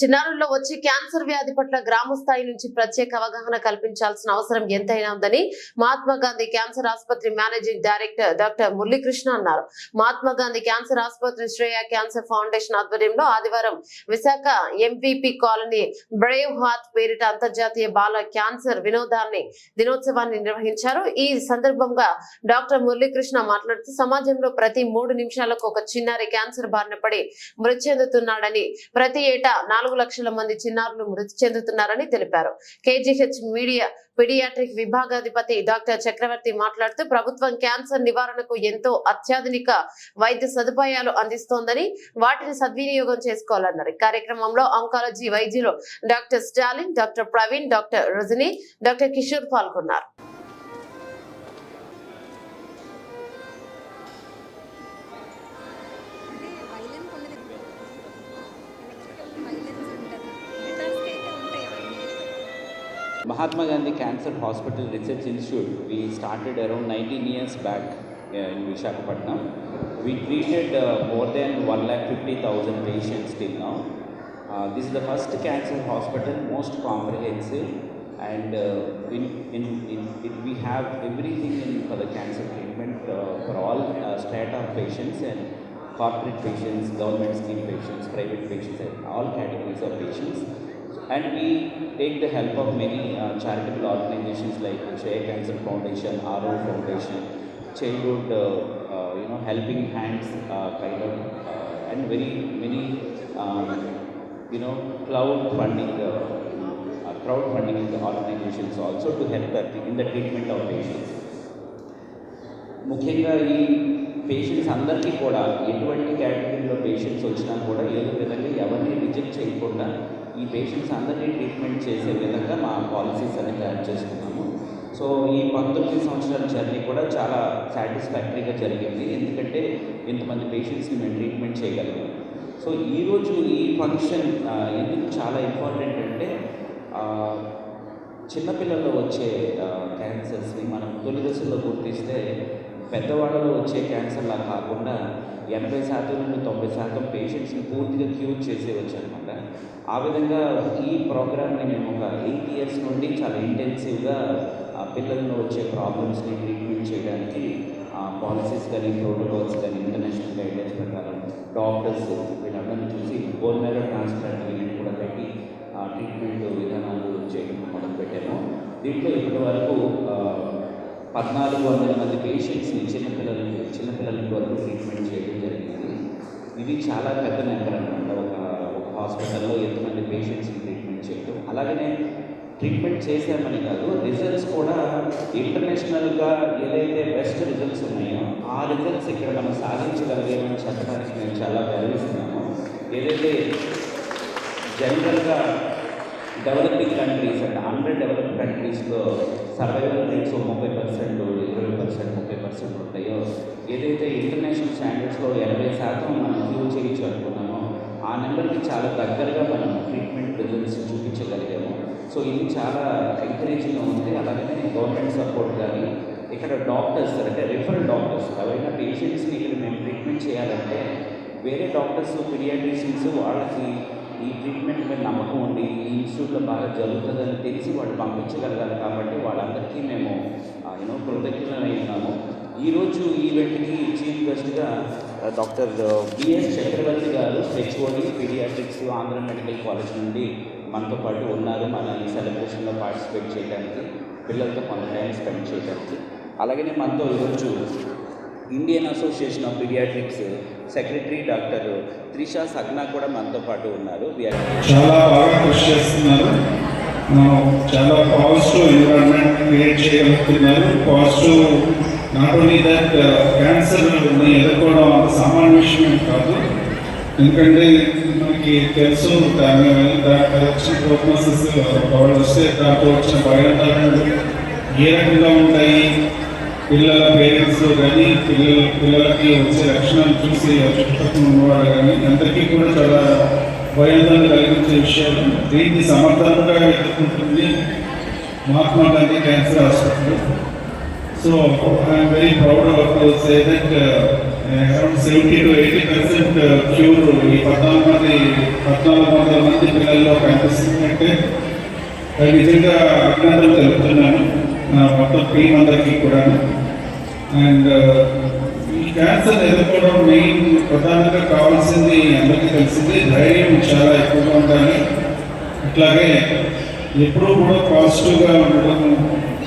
చిన్నారుల్లో వచ్చే క్యాన్సర్ వ్యాధి పట్ల గ్రామ స్థాయి నుంచి ప్రత్యేక అవగాహన కల్పించాల్సిన అవసరం ఎంతైనా ఉందని మహాత్మా గాంధీ క్యాన్సర్ ఆసుపత్రి మేనేజింగ్ డైరెక్టర్ డాక్టర్ మురళీకృష్ణ అన్నారు. మహాత్మా గాంధీ క్యాన్సర్ ఆసుపత్రి శ్రేయ క్యాన్సర్ ఫౌండేషన్ ఆధ్వర్యంలో ఆదివారం Visakha MPP colony brave heart పేరిట అంతర్జాతీయ బాల క్యాన్సర్ వినోదాన్ని దినోత్సవాన్ని నిర్వహించారు. ఈ సందర్భంగా డాక్టర్ మురళీకృష్ణ మాట్లాడుతూ సమాజంలో ప్రతి మూడు నిమిషాలకు ఒక చిన్నారి క్యాన్సర్ బారిన పడి మృతి చెందుతున్నాడని ప్రతి ఏటా నాలుగు లక్షల మంది చిన్నారులు మృతి చెందుతున్నారని తెలిపారు. కేజీహెచ్ మీడియా పిడియాట్రిక్ విభాగాధిపతి డాక్టర్ చక్రవర్తి మాట్లాడుతూ ప్రభుత్వం క్యాన్సర్ నివారణకు ఎంతో అత్యాధునిక వైద్య సదుపాయాలు అందిస్తోందని వాటిని సద్వినియోగం చేసుకోవాలన్నారు. కార్యక్రమంలో ఆంకాలజీ వైద్యులు doctor Stalin doctor Praveen doctor Rajani doctor Kishore పాల్గొన్నారు. Mahatma Gandhi Cancer Hospital Research Institute, we started around 19 years back uh, in Visakhapatnam. We treated uh, more than 1,50,000 patients till now. Uh, this is the first cancer hospital, most comprehensive, and uh, in, in, in, it, we have everything in for the cancer treatment uh, for all uh, strata of patients and corporate patients, government scheme patients, private patients, and all categories of patients and we take the help of many uh, charitable organizations like Share Cancer Foundation, RO Foundation, Childhood, uh, uh, you know, Helping Hands, uh, kind of, uh, and very many, um, you know, cloud funding, uh, uh, crowdfunding organizations also to help that in the treatment of patients. ముఖ్యంగా ఈ patients అందరికీ కూడా ఎటువంటి కేటగిరీలో patients వచ్చినా కూడా ఏదో విధంగా ఎవరిని రిజెక్ట్ చేయకుండా ఈ పేషెంట్స్ అందరినీ ట్రీట్మెంట్ చేసే విధంగా మా పాలసీస్ అనేది తయారు చేసుకున్నాము. సో ఈ పంతొమ్మిది సంవత్సరాల జర్నీ కూడా చాలా సాటిస్ఫాక్టరీగా జరిగింది. ఎందుకంటే ఇంతమంది పేషెంట్స్ని మేము ట్రీట్మెంట్ చేయగలిగాం సో ఈరోజు ఈ ఫంక్షన్ ఎందుకు చాలా ఇంపార్టెంట్ అంటే చిన్నపిల్లల్లో వచ్చే క్యాన్సర్స్ని మనం తొలి దశలో గుర్తిస్తే పెద్దవాళ్ళలో వచ్చే క్యాన్సర్లా కాకుండా ఎనభై శాతం నుండి తొంభై శాతం పేషెంట్స్ని పూర్తిగా క్యూర్ చేసేవచ్చు అనమాట ఆ విధంగా ఈ ప్రోగ్రామ్ని మేము ఒక ఎయిట్ ఇయర్స్ నుండి చాలా ఇంటెన్సివ్గా ఆ పిల్లల్లో వచ్చే ప్రాబ్లమ్స్ని ట్రీట్మెంట్ చేయడానికి పాలసీస్ కానీ ప్రోటోకాల్స్ కానీ ఇంటర్నేషనల్ గైడ్లైన్స్ ప్రకారం డాక్టర్స్ వీళ్ళందరినీ చూసి బోన్ మేరో ట్రాన్స్ప్లాంట్ యూనిట్ కూడా పెట్టి ఆ ట్రీట్మెంట్ విధానాలు చేయడం మొదలుపెట్టాము. దీంట్లో ఇప్పటి వరకు పద్నాలుగు వందల మంది పేషెంట్స్ని చిన్నపిల్లలకి చిన్నపిల్లలకి వరకు ట్రీట్మెంట్ చేయడం జరిగింది. ఇది చాలా పెద్ద నెంబర్ అనమాట ఒక హాస్పిటల్లో ఎంతమంది పేషెంట్స్ని ట్రీట్మెంట్ చేయడం. అలాగనే ట్రీట్మెంట్ చేసామని కాదు రిజల్ట్స్ కూడా ఇంటర్నేషనల్గా ఏదైతే బెస్ట్ రిజల్ట్స్ ఉన్నాయో ఆ రిజల్ట్స్ ఇక్కడ మనం సాధించగలిగామని చెప్పడానికి నేను చాలా గర్విస్తున్నాను ఏదైతే జనరల్గా డెవలపింగ్ కంట్రీస్ అంటే అండర్ డెవలప్డ్ కంట్రీస్లో సర్వైవల్ రేట్స్ ముప్పై పర్సెంట్ ఇరవై పర్సెంట్ ముప్పై పర్సెంట్ ఉంటాయో ఏదైతే ఇంటర్నేషనల్ స్టాండర్డ్స్లో ఎనభై శాతం మనం క్యూర్ చేయొచ్చు అనుకున్నాం ఆ నెంబర్కి చాలా దగ్గరగా మనం ట్రీట్మెంట్ రిజల్ట్స్ చూపించగలిగాము. సో ఇది చాలా ఎంకరేజింగ్గా ఉంది. అలాగే గవర్నమెంట్ సపోర్ట్ కానీ ఇక్కడ డాక్టర్స్ అంటే రిఫరల్ డాక్టర్స్ ఎవరైనా పేషెంట్స్ని ఇక్కడ మేము ట్రీట్మెంట్ చేయాలంటే వేరే డాక్టర్స్ పీడియాట్రిషియన్స్ వాళ్ళకి ఈ ట్రీట్మెంట్ మీద నమ్మకం ఉండి ఈ ఇన్స్టిట్యూట్లో బాగా జరుగుతుందని తెలిసి వాళ్ళు పంపించగలగాలి కాబట్టి వాళ్ళందరికీ మేము యూనో కృతజ్ఞతలై ఉన్నాము ఈరోజు ఈవెంట్కి చీఫ్ గెస్ట్గా డాక్టర్ బిఎస్ చక్రవర్తి గారు HOD paediatrics Andhra medical college నుండి మనతో పాటు ఉన్నారు. మన ఈ సెలబ్రేషన్లో పార్టిసిపేట్ చేయడానికి పిల్లలతో కొంత టైం స్పెండ్ చేయడానికి. అలాగనే మనతో ఈరోజు Indian association of paediatrics secretary doctor Trisha Sagna కూడా మనతో పాటు ఉన్నారు. చాలా బాగా కృషి చేస్తున్నారు. చాలా పాజిటివ్ ఎన్విరాన్మెంట్ క్రియేట్ చేయగలుగుతున్నారు positive not only that cancer ఎదుర్కోవడం అంత సామాన్య విషయం కాదు. ఎందుకంటే మనకి తెలుసు దాని దాంట్లో వచ్చిన ప్రోగ్నోసిస్ వాళ్ళు వస్తే దాంట్లో వచ్చిన భయాలు ఏ రకంగా ఉంటాయి? పిల్లల పేరెంట్స్ కానీ పిల్లల పిల్లలకి వచ్చే లక్షణాలు చూసి చుట్టుపక్కల ఉన్నవాళ్ళు కానీ అందరికీ కూడా చాలా భయాందోళన కలిగించే విషయాలు దీన్ని సమర్థంగా ఎదుర్కొంటుంది Mahatma Gandhi cancer hospital. So I'm very proud of to say that around seventy to eighty percent cure ఈ పద్నాలుగు మంది పద్నాలుగు వందల మంది పిల్లల్లో కనిపిస్తుందంటే నిజంగా అభినందనలు తెలుపుతున్నాను నా మొత్తం టీం అందరికీ కూడా అండ్ uh, ఈ క్యాన్సర్ ఎదుర్కోవడం మెయిన్ ప్రధానంగా కావాలి అట్లాగే ఎప్పుడూ కూడా పాజిటివ్గా ఉండడం